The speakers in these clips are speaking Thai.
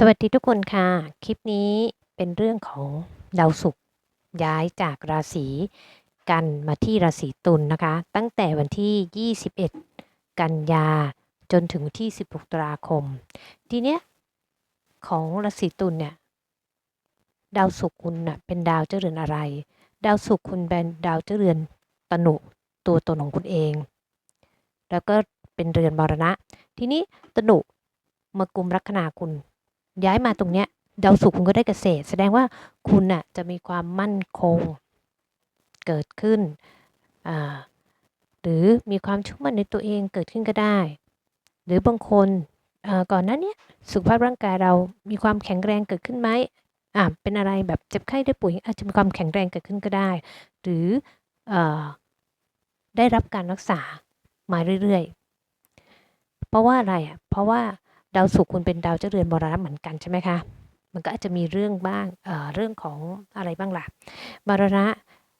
สวัสดีทุกคนค่ะ คลิปนี้เป็นเรื่องของดาวศุกร์ย้ายจากราศีกันมาที่ราศีตุลนะคะ ตั้งแต่วันที่ 21 กันยาจนถึงที่ 16ตุลาคม ทีเนี้ยของราศีตุลเนี่ยดาวศุกร์คุณน่ะเป็นดาวเจรือนอะไร ดาวศุกร์คุณเป็นดาวเจรือนตนุตัวตนของคุณเอง แล้วก็เป็นเรือนมรณะ ทีนี้ตนุมากุมลัคนาคุณ ย้ายมาตรงเนี้ยดาวศุกร์คุณก็ได้เกษตร แสดงว่าคุณน่ะจะมีความมั่นคงเกิดขึ้น หรือมีความชุ่มมั่นในตัวเองเกิดขึ้นก็ได้ หรือบางคนก่อนหน้าเนี้ยสุขภาพร่างกายเรามีความแข็งแรงเกิดขึ้นไหมอ่าเป็นอะไรแบบเจ็บไข้ได้ป่วยอาจจะมีความแข็งแรงเกิดขึ้นก็ได้ หรือเอ่อได้รับการรักษามาเรื่อยๆ เพราะว่าอะไรอะเพราะว่า ดาวศุกร์คุณเป็นดาวเจ้าเรือนมรณะเหมือนกันใช่ไหมคะ มันก็อาจจะมีเรื่องบ้างเเรื่องของอะไรบ้างล่ะ มรณะ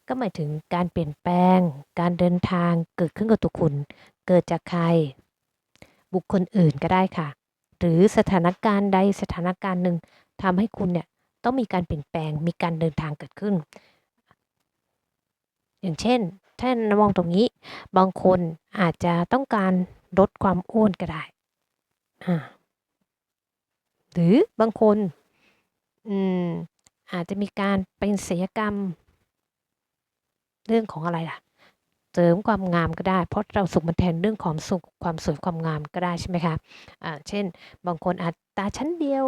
ก็หมายถึงการเปลี่ยนแปลง การเดินทางเกิดขึ้นกับตัวคุณ เกิดจากใคร บุคคลอื่นก็ได้ค่ะ หรือสถานการณ์ใดสถานการณ์หนึ่งทำให้คุณเนี่ยต้องมีการเปลี่ยนแปลง มีการเดินทางเกิดขึ้น อย่างเช่น ถ้ามองตรงนี้ บางคนอาจจะต้องการลดความอ้วนก็ได้อ่า หรือบางคนอืมอาจจะมีการเป็นศัลกรรม เรื่องของอะไรล่ะ เสริมความงามก็ได้ เพราะเราสุขมันแทนเรื่องของสุขความสวยความงามก็ได้ใช่ไหมคะอ่าเช่น บางคนอาจตาชั้นเดียว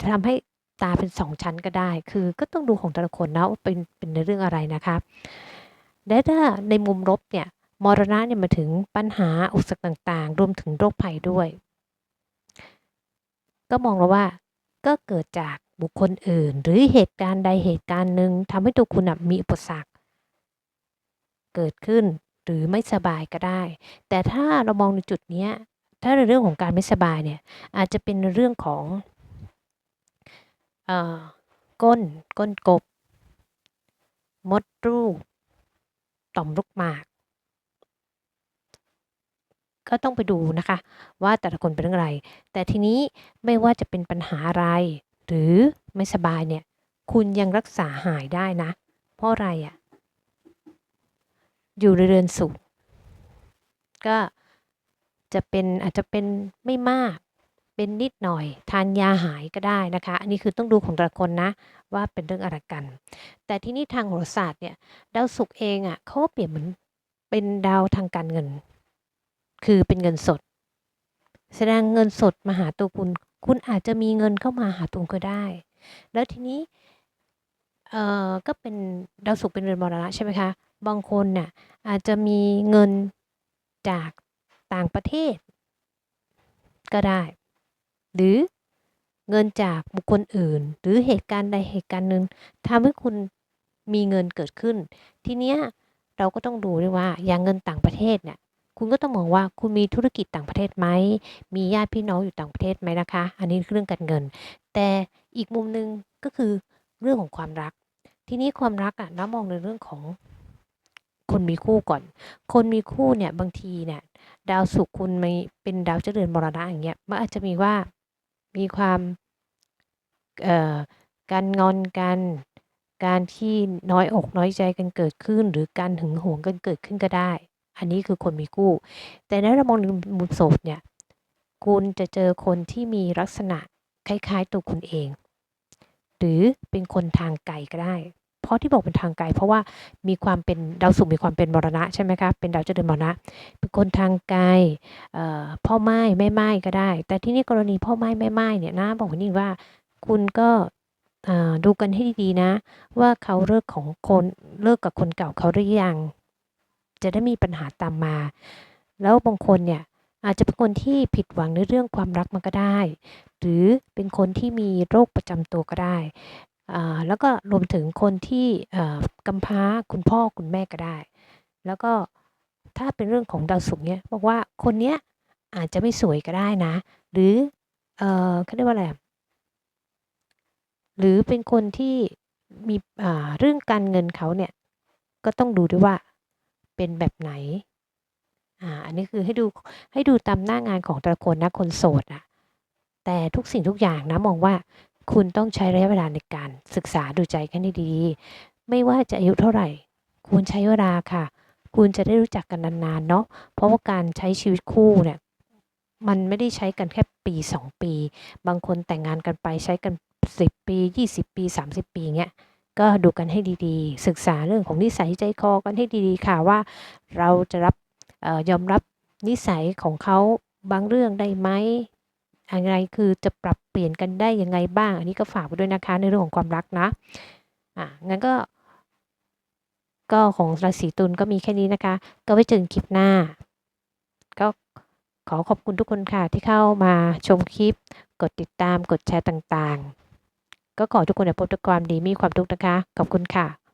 จะทำให้ตาเป็นสองชั้นก็ได้ คือก็ต้องดูของแต่ละคนนะว่าเป็นเป็นในเรื่องอะไรนะคะและถ้าในมุมลบเนี่ยมรณะเนี่ยมาถึงปัญหาอุปสรรคต่างๆ รวมถึงโรคภัยด้วย ก็มองแล้วว่าก็เกิดจากบุคคลอื่น หรือเหตุการณ์ใดเหตุการณ์หนึ่งทำให้ตัวคุณมีอุปสรรค เกิดขึ้นหรือไม่สบายก็ได้ แต่ถ้าเรามองในจุดนี้ถ้าในเรื่องของการไม่สบายเนี่ยอาจจะเป็นเรื่องของอก้นก้นกบ มดลูกต่อมลูกหมาก ก็ต้องไปดูนะคะ ว่าแต่ละคนเป็นเรื่องอะไร แต่ทีนี้ไม่ว่าจะเป็นปัญหาอะไร หรือไม่สบายเนี่ย คุณยังรักษาหายได้นะ เพราะอะไรอะ่ะ อยู่ในเรือนสุขก็จะเป็นอาจจะเป็นไม่มากเป็นนิดหน่อย ทานยาหายก็ได้นะคะ อันนี้คือต้องดูของแต่ละคนนะ ว่าเป็นเรื่องอะไรกัน แต่ที่นี่ทางโหราศาสตร์เนี่ยดาวศุกร์เองอะ่ะเขาก็เปรียบเหมือนเป็นดาวทางการเงิน คือเป็นเงินสด แสดงเงินสดมาหาตัวคุณ คุณอาจจะมีเงินเข้ามาหาตัวก็ได้ แล้วทีนี้เอ่อก็เป็นดาวศุกร์เป็นเรือนมรณะใช่ไหมคะ บางคนน่ะอาจจะมีเงินจากต่างประเทศ ก็ได้ หรือเงินจากบุคคลอื่น หรือเหตุการณ์ใดเหตุการณ์หนึ่งทำให้คุณมีเงินเกิดขึ้น ทีเนี้ยเราก็ต้องดูด้วยว่าอย่างเงินต่างประเทศเนี่ย คุณก็ต้องมองว่าคุณมีธุรกิจต่างประเทศไหม มีญาติพี่น้องอยู่ต่างประเทศไหมนะคะ อันนี้คือเรื่องการเงิน แต่อีกมุมหนึ่งก็คือเรื่องของความรัก ทีนี้ความรักอะน้ามองในเรื่องของคนมีคู่ก่อน คนมีคู่เนี่ยบางทีเนี่ยดาวศุกร์คุณมีเป็นดาวเจริญมรณะอย่างเงี้ยมันอาจจะมีว่ามีความเอ่อการงอนกันการที่น้อยอกน้อยใจกันเกิดขึ้น หรือการหึงหวงกันเกิดขึ้นก็ได้ อันนี้คือคนมีคู่แต่ในเรามองมุมโสดเนี่ยคุณจะเจอคนที่มีลักษณะคล้ายๆตัวคุณเอง หรือเป็นคนทางไกลก็ได้ เพราะที่บอกเป็นทางไกล เพราะว่ามีความเป็นดาวศุกร์มีความเป็นมรณะใช่ไหมคะเป็นดาวเจริญมรณะ เป็นคนทางไกลพ่อไม้แม่ไม้ก็ได้ แต่ที่นี่กรณีพ่อไม้แม่ไม้เนี่ยนะบอกนี่ว่าคุณก็ดูกันให้ดีๆนะ ว่าเขาเลิกของคนเลิกกับคนเก่าเขาหรือยัง จะได้มีปัญหาตามมา แล้วบางคนเนี่ยอาจจะเป็นคนที่ผิดหวังในเรื่องความรักมันก็ได้ หรือเป็นคนที่มีโรคประจำตัวก็ได้อ่าแล้วก็รวมถึงคนที่อ่ากำพร้าคุณพ่อคุณแม่ก็ได้ แล้วก็ถ้าเป็นเรื่องของดาวศุกร์เนี่ยบอกว่าคนเนี้ยอาจจะไม่สวยก็ได้นะ หรือเออเขาเรียกว่าอะไรหรือเป็นคนที่มีอ่าเรื่องการเงินเขาเนี่ยก็ต้องดูด้วยว่า เป็นแบบไหนอ่าอันนี้คือให้ดูให้ดูตามหน้างานของแต่ละคนนะคนโสดอะแต่ทุกสิ่งทุกอย่างนะมองว่าคุณต้องใช้ระยะเวลาในการศึกษาดูใจกันให้ดีๆไม่ว่าจะอายุเท่าไหร่ควรใช้เวลาค่ะ คุณจะได้รู้จักกันนานๆเนาะเพราะว่าการใช้ชีวิตคู่เนี่ยมันไม่ได้ใช้กันแค่ปี 2 ปี บางคนแต่งงานกันไปใช้กัน 10 ปี 20 ปี 30 ปีเงี้ย ก็ดูกันให้ดีๆ ศึกษาเรื่องของนิสัยใจคอกันให้ดีๆ ค่ะว่าเราจะรับออยอมรับนิสัยของเขาบางเรื่องได้ไหมอะไรคือจะปรับเปลี่ยนกันได้ยังไงบ้าง อันนี้ก็ฝากไว้ด้วยนะคะในเรื่องของความรักนะอะงั้นก็ ก็ของราศีตุลก็มีแค่นี้นะคะ ก็ไว้เจอกันคลิปหน้า ก็ขอขอบคุณทุกคนค่ะที่เข้ามาชมคลิป กดติดตามกดแชร์ต่างๆ ก็ขอทุกคนพบแต่ความดีมีความทุกข์นะคะ ขอบคุณค่ะ